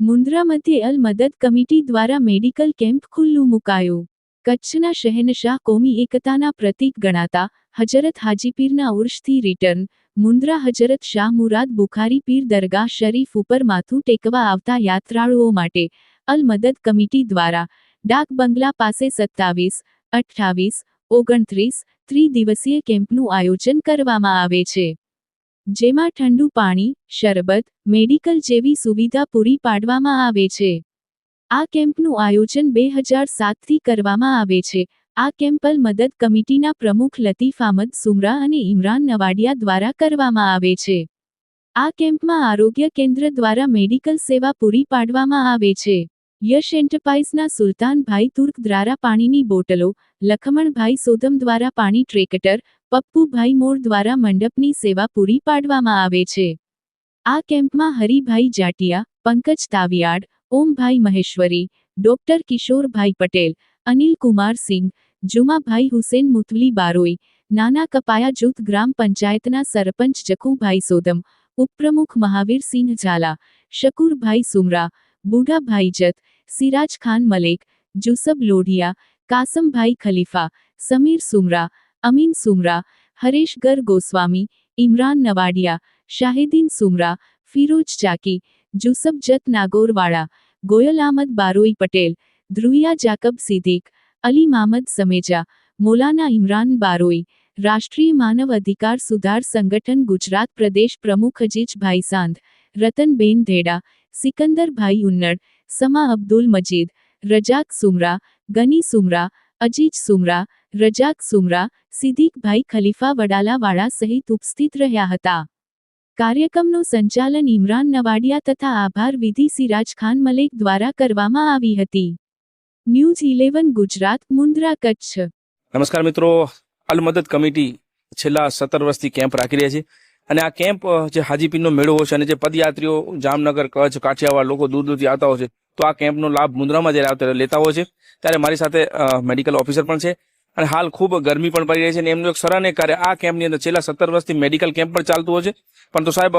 મુન્દ્રા મધ્યે અલ મદદ કમિટી દ્વારા મેડિકલ કેમ્પ ખુલ્લું મુકાયો. કચ્છના શહેનશાહ કોમી એકતાના પ્રતીક ગણાતા હજરત હાજીપીરના ઉર્ષથી રિટર્ન મુન્દ્રા હજરત શાહ મુરાદ બુખારી પીર દરગાહ શરીફ ઉપર માથું ટેકવા આવતા યાત્રાળુઓ માટે અલ મદદ કમિટી દ્વારા ડાક બંગલા પાસે સત્તાવીસ, અઠ્ઠાવીસ ઓગણત્રીસ ત્રિદિવસીય કેમ્પનું આયોજન કરવામાં આવે છે. જેમાં ઠંડુ પાણી, શરબત, મેડિકલ જેવી સુવિધા પૂરી પાડવામાં આવે છે. આ કેમ્પનું આયોજન બે હજાર સાતથી કરવામાં આવે છે. આ કેમ્પલ મદદ કમિટીના પ્રમુખ લતીફ આહમદ સુમરા અને ઇમરાન નવાડિયા દ્વારા કરવામાં આવે છે. આ કેમ્પમાં આરોગ્ય કેન્દ્ર દ્વારા મેડિકલ સેવા પૂરી પાડવામાં આવે છે. યશ એન્ટરપ્રાઇઝના સુલતાનભાઈ તુર્ક દ્વારા પાણીની બોટલો, લખમણભાઈ સોધમ દ્વારા પાણી ટ્રેકટર, પપ્પુભાઈ મોર દ્વારા મંડપની સેવા પૂરી પાડવામાં આવે છે. આ કેમ્પમાં હરિભાઈ જાટિયા, પંકજ તાવિયાડ, ઓમભાઈ મહેશ્વરી, ડોક્ટર કિશોરભાઈ પટેલ, અનિલ કુમાર સિંઘ, જુમાભાઈ હુસેન મુતવલી બારોઈ, નાના કપાયા જૂથ ગ્રામ પંચાયતના સરપંચ જખુભાઈ સોદમ ઉપપ્રમુખ મહાવીરસિંહ ઝાલા, શકુરભાઈ સુમરા, બુઢાભાઈ જત સિરાજ ખાન મલેક જુસબ લોઢિયા કાસમભાઈ ખલીફા સમીર સુમરા અમીન સુમરા હરેશગર ગોસ્વામી ઇમરાન નવાડિયા શાહિદીન સુમરા ફિરોજ ચાકી જુસબ જત નાગોરવાળા ગોયલ આમદ બારોઈ પટેલ ધ્રુવિયા જાકબ સિદ્દીક અલી મામદ સમેજા મોલાના ઇમરાન બારોઈ રાષ્ટ્રીય માનવ અધિકાર સુધાર સંગઠન ગુજરાત પ્રદેશ પ્રમુખ અજીજભાઈ સાંધ રતનબેન ધેડા સિકંદરભાઈ ઉન્નડ સમા અબ્દુલ મજીદ, રજાક સુમરા, ગની સુમરા, અજીજ સુમરા, રજાક સુમરા, સિદ્દીકભાઈ ખલીફા વડાલાવાળા સહિત ઉપસ્થિત રહ્યા હતા. કાર્યક્રમનું સંચાલન ઇમરાન નવાડિયા તથા આભાર વિધિ સિરાજ ખાન મલેક દ્વારા કરવામાં આવી હતી. News eleven Gujarat, Mundra, Kutch. નમસ્કાર મિત્રો, અલ મદદ કમિટી છેલ્લા સત્તર વર્ષથી કેમ્પ રાખી રહ્યા છે અને આ કેમ્પ જે હાજીપીરનો મેળો હોય છે અને જે પદયાત્રીઓ જામનગર, કચ્છ, કાઠિયાવાડ લોકો દૂર દૂરથી આવતા હોય છે તો આ કેમ્પનો લાભ મુન્દ્રામાં જ્યારે આવતા લેતા હોય છે. ત્યારે મારી સાથે મેડિકલ ઓફિસર પણ છે. અને હાલ ખૂબ ગરમી પણ પડી રહી છે અને એમનું એક સરાહનીય કાર્ય આ કેમ્પની અંદર છેલ્લા સત્તર વર્ષથી મેડિકલ કેમ્પ પણ ચાલતું હોય છે. પણ તો સાહેબ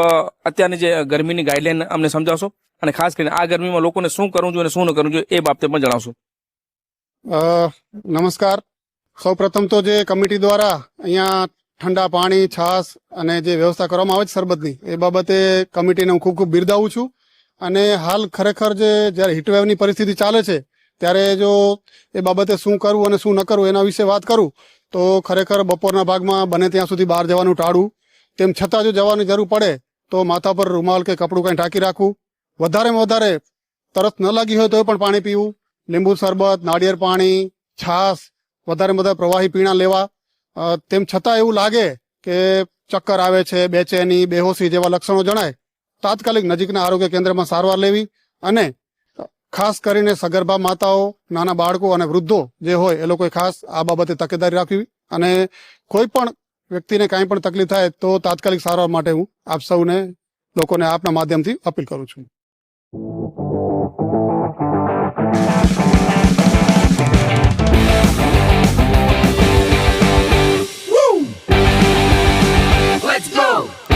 અત્યારની જે ગરમીની ગાઈડલાઈન અમને સમજાવશો? અને ખાસ કરીને આ ગરમીમાં લોકોને શું કરવું જોઈએ અને શું ન કરવું જોઈએ એ બાબતે પણ જણાવશો. નમસ્કાર. સૌ પ્રથમ તો જે કમિટી દ્વારા અહીંયા ઠંડા પાણી, છાશ અને જે વ્યવસ્થા કરવામાં આવે છે શરબતની એ બાબતે કમિટીને હું ખૂબ ખૂબ બિરદાવું છું. અને હાલ ખરેખર જે જ્યારે હીટવેવની પરિસ્થિતિ ચાલે છે, ત્યારે જો એ બાબતે શું કરવું અને શું ન કરવું એના વિશે વાત કરું, તો ખરેખર બપોરના ભાગમાં બને ત્યાં સુધી બહાર જવાનું ટાળવું તેમ છતાં જો જવાની જરૂર પડે, તો માથા પર રૂમાલ કે કપડું કંઈ ઢાંકી રાખવું. વધારેમાં વધારે તરસ ન લાગી હોય તો પણ પાણી પીવું. લીંબુ શરબત, નાળિયેર પાણી, છાશ વધારે વધારે પ્રવાહી પીણા લેવા. તેમ છતાં એવું લાગે કે ચક્કર આવે છે, બેચેની, બેહોશી જેવા લક્ષણો જણાય તાત્કાલિક નજીકના આરોગ્ય કેન્દ્રમાં સારવાર લેવી અને ખાસ કરીને સગર્ભા માતાઓ નાના બાળકો અને વૃદ્ધો જે હોય એ લોકોએ ખાસ આ બાબતે તકેદારી રાખવી અને કોઈ પણ વ્યક્તિને કાંઈ પણ તકલીફ થાય તો તાત્કાલિક સારવાર માટે હું આપ સૌને લોકોને આપના માધ્યમથી અપીલ કરું છું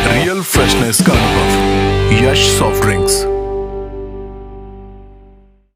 रियल फ्रेशनेस का अनुभव Yash Soft Drinks.